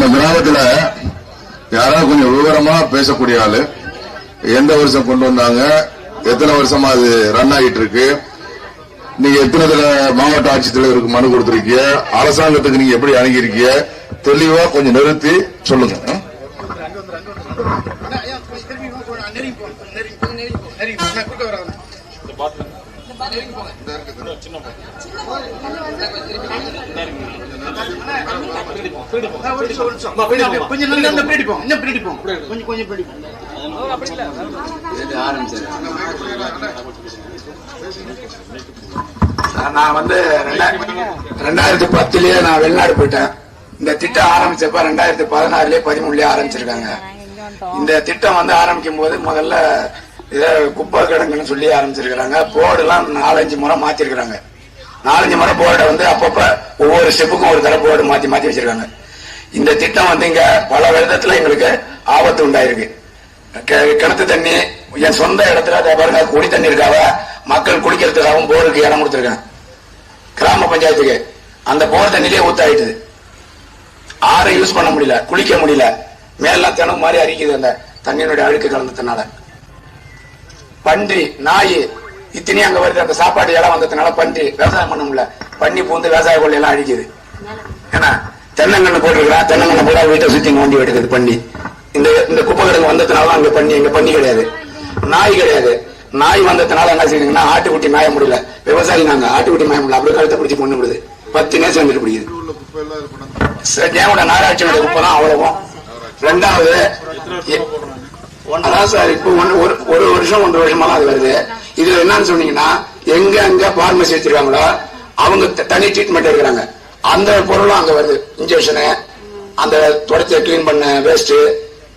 நம்ம கிராமத்துல யாராவது கொஞ்சம் விவரமா பேசக்கூடிய ஆளு எந்த வருஷம் கொண்டு வந்தாங்க எத்தனை வருஷமா அது ரன் ஆகிட்டு இருக்கு நீங்க எத்தனை மாவட்ட ஆட்சித்தலைவருக்கு மனு கொடுத்திருக்கீங்க அரசாங்கத்துக்கு நீங்க எப்படி அணுகிருக்கீங்க தெளிவா கொஞ்சம் நிறுத்தி சொல்லுங்க ஆ? கொஞ்சம் நல்லா இந்த இன்னும் கொஞ்சம் கொஞ்சம் நான் வந்து ரெண்டாயிரத்தி பத்துலயே நான் வெளிநாடு போயிட்டேன் இந்த திட்டம் ஆரம்பிச்சப்ப ரெண்டாயிரத்தி பதினாறுலயே பதிமூணுலயே ஆரம்பிச்சிருக்காங்க. இந்த திட்டம் வந்து ஆரம்பிக்கும் போது முதல்ல இதை குப்பை கிடங்குன்னு சொல்லி ஆரம்பிச்சிருக்கிறாங்க. போர்டு எல்லாம் நாலஞ்சு முறை மாத்திருக்கிறாங்க. நாலஞ்சு முறை போர்டை வந்து அப்பப்ப ஒவ்வொரு ஸ்டெப்புக்கும் ஒரு தடவை போர்டு மாத்தி மாத்தி வச்சிருக்காங்க. இந்த திட்டம் வந்து இங்க பல விதத்துல எங்களுக்கு ஆபத்து உண்டாயிருக்கு. கிணத்து தண்ணி என் சொந்த இடத்துல அதை பாருங்க குடி தண்ணி இருக்காவ மக்கள் குடிக்கிறதுக்காகவும் போருக்கு இடம் கொடுத்துருக்கேன் கிராம பஞ்சாயத்துக்கு அந்த போர் தண்ணியிலே ஊத்தாயிட்டுது. ஆறை யூஸ் பண்ண முடியல குளிக்க முடியல. மேலாம் தினம் மாதிரி அரிக்குது அந்த தண்ணியினுடைய அழுக்கு கலந்ததுனால. பன்றி நாய் இத்தனையும் அங்க வருது. அந்த சாப்பாடு இடம் வந்ததுனால பன்றி விவசாயம் பண்ண முடியல. பண்ணி பூந்து விவசாய கொள்ளை எல்லாம் அழிக்குது. ஏன்னா தென்னங்கண்ணு போட்டிருக்கிறா தென்னங்கண்ணு போட வீட்டை சுத்தி நோண்டி எடுக்குது பண்ணி இந்த இந்த குப்பை கிடங்கு வந்ததுனால அங்க பண்ணி இங்க பண்ணி கிடையாது. நாய் கிடையாது. நாய் வந்ததுனால என்ன செய்யுங்கன்னா ஆட்டுக்குட்டி மேய முடியல. விவசாயி நாங்க ஆட்டுக்குட்டி மேய முடியல. அப்படியே கழுத்தை பிடிச்சி கொண்டு விடுது. பத்து நேசம் வந்துட்டு பிடிக்குது. ஜெயமோட நாராட்சியோட குப்பை தான்? அவ்வளவும் ரெண்டாவது அதான் சார் இப்போ ஒன்னு- ஒரு ஒரு வருஷம் ஒன்றரை வருஷமா அது வருது. இதுல என்னன்னு சொன்னீங்கன்னா எங்க எங்க பார்மசி வச்சிருக்காங்களோ அவங்க த- தனி ட்ரீட்மெண்ட் எடுக்கிறாங்க. அந்த பொருளும் அங்க வருது. இன்ஜெக்ஷனு அந்த தொடச்ச கிளீன் பண்ண வேஸ்ட்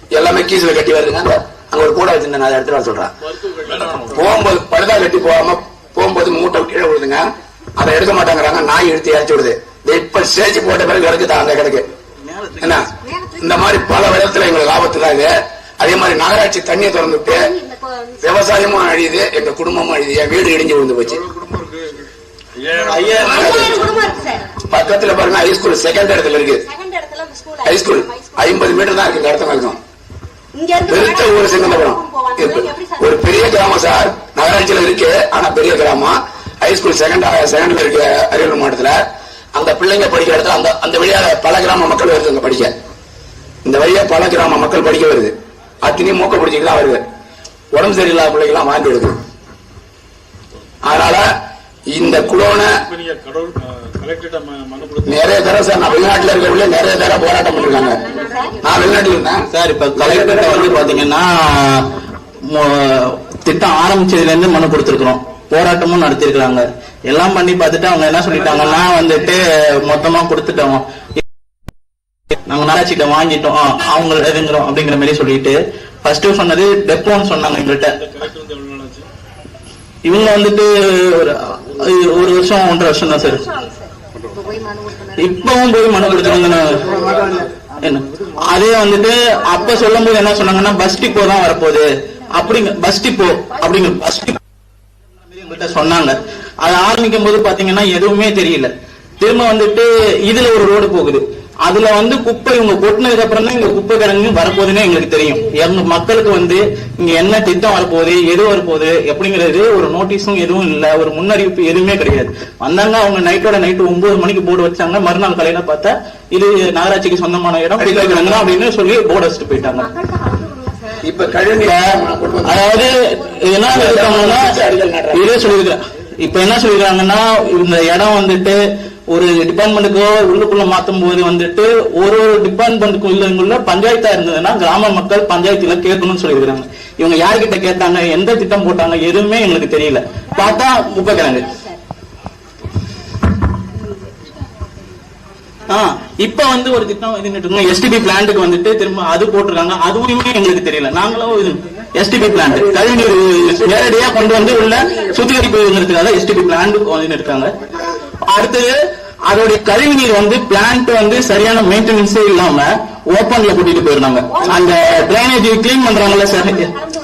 எல்லாமே கீஸ்ல கட்டி வருதுங்க. அங்க ஒரு கூட வச்சிருந்தேன் நான் அதை எடுத்துட்டு வர சொல்றேன். போகும்போது பழுதா கட்டி போகாம போகும்போது மூட்டை கீழே விழுதுங்க. அதை எடுக்க மாட்டாங்கிறாங்க. நாய் எடுத்து இறச்சி விடுது. இப்ப சேச்சு போட்ட பிறகு கிடக்குதா அந்த கிடக்கு என்ன? இந்த மாதிரி பல விதத்துல எங்களுக்கு ஆபத்து தான் இது. அதே மாதிரி நகராட்சி தண்ணியை திறந்துட்டு விவசாயமும் அழியுது எங்க குடும்பமும் அழியுது. என் வீடு இடிஞ்சு விழுந்து போச்சு. பக்கத்துல பாருங்க ஹைஸ்கூல் செகண்ட் இடத்துல இருக்கு. செகண்ட் இடத்துல அந்த ஸ்கூல் ஹைஸ்கூல் ஐம்பது மீட்டர் தான் இருக்கு இந்த இடத்துல இருக்கும் பெருத்த ஊர் சிங்கந்தபுரம் ஒரு பெரிய கிராமம் சார். நகராட்சியில இருக்கு ஆனா பெரிய கிராமம். ஹைஸ்கூல் செகண்ட் செகண்ட்ல இருக்கு அரியலூர் மாவட்டத்துல. அந்த பிள்ளைங்க படிக்கிற இடத்துல அந்த அந்த வழியா பல கிராம மக்கள் வருது அங்க படிக்க. இந்த வழியா பல கிராம மக்கள் படிக்க வருது. அத்தனையும் மூக்க பிடிச்சிட்டு தான் வருது. உடம்பு சரியில்லாத பிள்ளைங்களாம் வாந்தி எடுக்குது அதனால இந்த குளோனை கலெக்டர்கிட்ட நிறைய தடவை சார் நான் வெளிநாட்டுல இருக்கிறவங்கள நிறைய தடவை போராட்டம் பண்ணிருக்காங்க. நான் வெளிநாட்டுல இருந்தேன். சார் இப்ப கலெக்டர் வந்து பாத்தீங்கன்னா மொ- திட்டம் ஆரம்பிச்சதுல இருந்து மனு கொடுத்திருக்கிறோம். போராட்டமும் நடத்திருக்கிறாங்க எல்லாம் பண்ணி பார்த்துட்டு அவங்க என்ன சொல்லிட்டாங்கன்னா வந்துட்டு மொத்தமா கொடுத்துட்டோம். நாங்க நகராட்சியிட்ட வாங்கிட்டோம். அவங்க இதுங்கிறோம் அப்படிங்கிற மாதிரி சொல்லிட்டு ஃபர்ஸ்ட் சொன்னது டெப்போன்னு சொன்னாங்க எங்கள்கிட்ட இவங்க வந்துட்டு ஒரு ஒரு வருஷம் ஒன்றரை வருஷம் தான் சார். போய் இப்பவும் போய் மனு கொடுத்துருங்க என்ன? அதே வந்துட்டு அப்ப சொல்லும் போது என்ன சொன்னாங்கன்னா பஸ் டிப்போ தான் வரப்போகுது. அப்படிங்க பஸ் டிப்போ அப்படிங்க பஸ் டிப்போ எங்கள்கிட்ட சொன்னாங்க. அது ஆரம்பிக்கும் போது பாத்தீங்கன்னா எதுவுமே தெரியல. திரும்ப வந்துட்டு இதுல ஒரு ரோடு போகுது. அதுல வந்து குப்பை இவங்க கொட்டினதுக்கு அப்புறம் தான் இங்க குப்பை கிடங்கு வரப்போகுதுன்னு எங்களுக்கு தெரியும். எங்க மக்களுக்கு வந்து இங்க என்ன திட்டம் வரப்போகுது எது வரப்போகுது எப்படிங்கிறது ஒரு நோட்டீஸும் எதுவும் இல்ல. ஒரு முன்னறிவிப்பு எதுவுமே கிடையாது. வந்தாங்க அவங்க நைட்டோட நைட்டு ஒன்பது மணிக்கு போர்டு வச்சாங்க. மறுநாள் காலையில பார்த்தா இது நகராட்சிக்கு சொந்தமான இடம் குப்பை கிடங்கு அப்படின்னு சொல்லி போர்டு வச்சுட்டு போயிட்டாங்க. இப்ப வந்து அதாவது என்ன இதே சொல்லிருக்கேன் இப்ப என்ன சொல்லிருக்காங்கன்னா இந்த இடம் வந்துட்டு ஒரு டிபார்ட்மெண்ட்டுக்கோ உள்ளுக்குள்ள மாத்தும் போது வந்துட்டு ஒரு ஒரு டிபார்ட்மெண்ட்டுக்குள்ள பஞ்சாயத்தா இருந்ததுன்னா கிராம மக்கள் பஞ்சாயத்துல கேட்கணும்னு சொல்லியிருக்காங்க இவங்க யார்கிட்ட கேட்டாங்க எந்த திட்டம் போட்டாங்க எதுவுமே எங்களுக்கு தெரியல. பார்த்தா குப்பை இப்ப வந்து ஒரு திட்டம் எஸ்டிபி பிளான்ட்டுக்கு வந்துட்டு திரும்ப அது போட்டிருக்காங்க அதுவுமே எங்களுக்கு தெரியல. நாங்களும் இது எஸ்டிபி பிளான்ட் கழிவுநீர் நேரடியா கொண்டு வந்து உள்ள சுத்திகரிப்பு எஸ்டிபி பிளான்ட் வந்து இருக்காங்க. அடுத்தது அதோடைய கழிவுநீர் வந்து பிளான்ட் வந்து சரியான மெயின்டெனன்ஸே இல்லாம ஓப்பன்ல கூட்டிட்டு போயிருந்தாங்க. அந்த டிரைனேஜ் கிளீன் பண்றாங்கல்ல சார்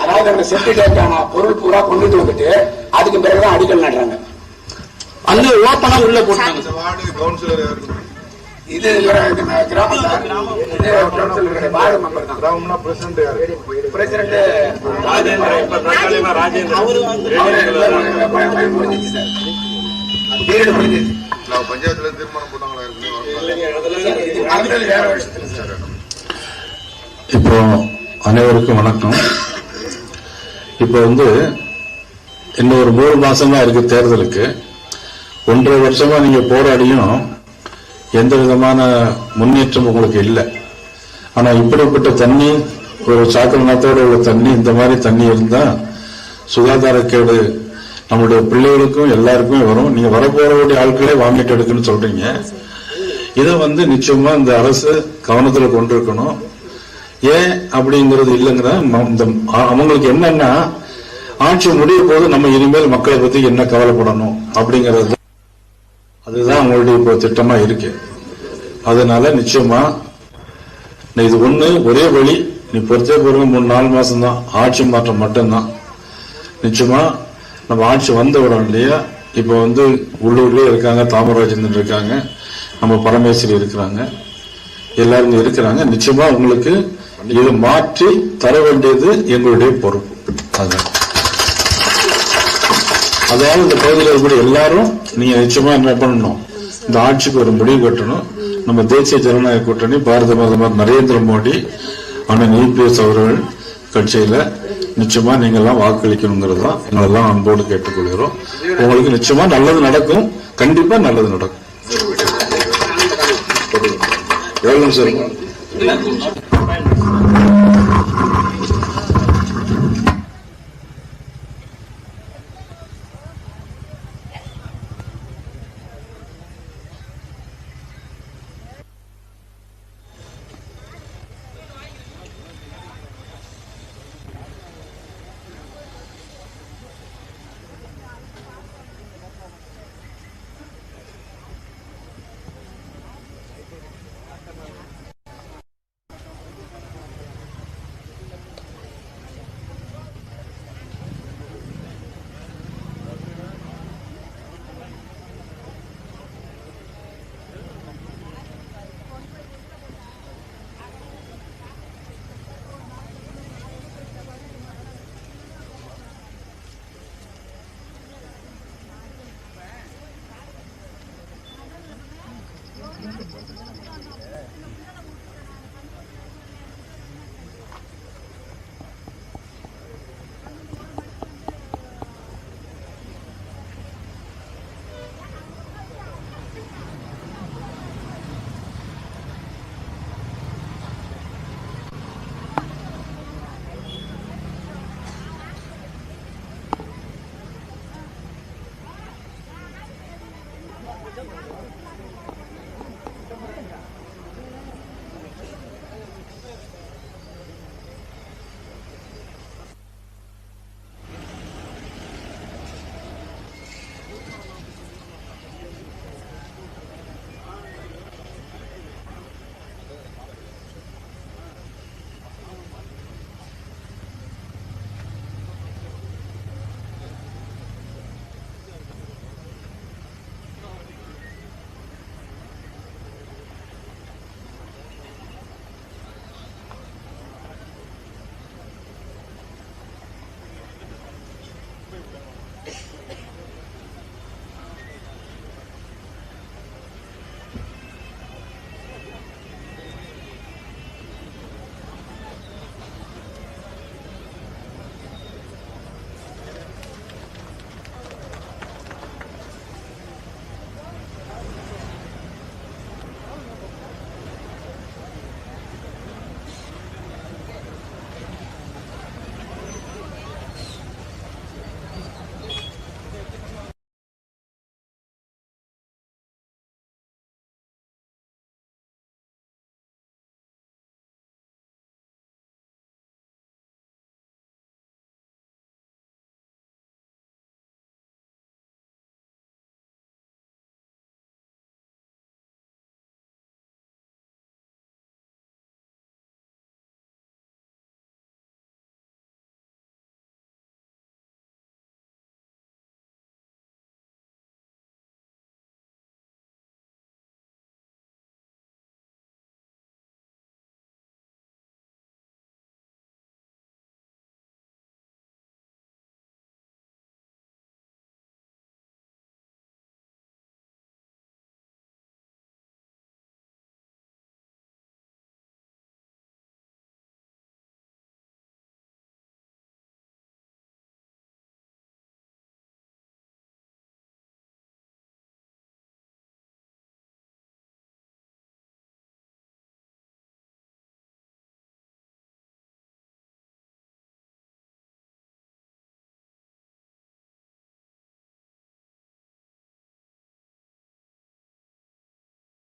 அதாவது அந்த செப்டி டேங்கான பொருள் பூரா கொண்டுட்டு வந்துட்டு அதுக்கு பிறகுதான் அடிக்கல் நடுறாங்க அந்த ஓப்பனா உள்ள போட்டாங்க இது கிரா- இது நான் கிராமம் தான். இது கவுன்சிலருடைய வார்டு மெம்பர் தான் பிரசிடண்ட் ராஜேந்திரன் இப்ப தற்காலிகமா ராஜேந்திரன் அவரு ப- ப- முடிஞ்சிச்சு சார். பீரியட் முடிஞ்சிச்சு. பஞ்சாயத்துல தீர்மானம் போட்டாங்களா வேற விஷயத்துல சார். இப்போ அனைவருக்கும் வணக்கம் இப்போ வந்து இன்னும் ஒரு மூணு மாசம் தான் இருக்கு தேர்தலுக்கு ஒன்றரை வருஷமா நீங்க போராடியும் எந்த விதமான முன்னேற்றம் உங்களுக்கு இல்லை. ஆனா இப்படிப்பட்ட தண்ணி ஒரு சாக்கடத்தோட உள்ள தண்ணி இந்த மாதிரி தண்ணி இருந்தா சுகாதாரக்கேடு நம்மளுடைய பிள்ளைகளுக்கும் எல்லாருக்குமே வரும். நீங்க வரப்போறவுடைய ஆட்களே வாமிட் எடுக்குன்னு சொல்றீங்க. இதை வந்து நிச்சயமா இந்த அரசு கவனத்துல கொண்டிருக்கணும். ஏன் அப்படிங்கிறது இல்லைங்கிற ம- இந்த அவங்களுக்கு என்னன்னா ஆட்சி முடிய போது நம்ம இனிமேல் மக்களை பத்தி என்ன கவலைப்படணும் அப்படிங்கிறது அதுதான் அவங்களுடைய இப்போ திட்டமா இருக்கு. அதனால நிச்சயமா நீ இது ஒண்ணு ஒரே வழி நீ பொறுத்தே பிறகு மூணு நாலு மாசம் தான் ஆட்சி மாற்றம் மட்டும்தான். நிச்சயமா நம்ம ஆட்சி வந்த உடனே இல்லையா இப்போ வந்து உள்ளூர்லயே இருக்காங்க தாமராஜேந்திரன் இருக்காங்க நம்ம பரமேஸ்வரி இருக்கிறாங்க எல்லாரும் இருக்கிறாங்க. நிச்சயமா உங்களுக்கு இதை மாற்றி தர வேண்டியது எங்களுடைய பொறுப்பு. அதுதான் அதாவது இந்த பகுதியில் இருக்கக்கூடிய எல்லாரும் நீங்க நிச்சயமா என்ன பண்ணணும்? இந்த ஆட்சிக்கு ஒரு முடிவு கட்டணும். நம்ம தேசிய ஜனநாயக கூட்டணி பாரத பிரதமர் நரேந்திர மோடி அண்ணன் இபிஎஸ் அவர்கள் கட்சியில நிச்சயமா நீங்க எல்லாம் வாக்களிக்கணுங்கிறது தான் எங்களெல்லாம் அன்போடு கேட்டுக்கொள்கிறோம். உங்களுக்கு நிச்சயமா நல்லது நடக்கும். கண்டிப்பா நல்லது நடக்கும். நிமிஷம் இருக்கும்?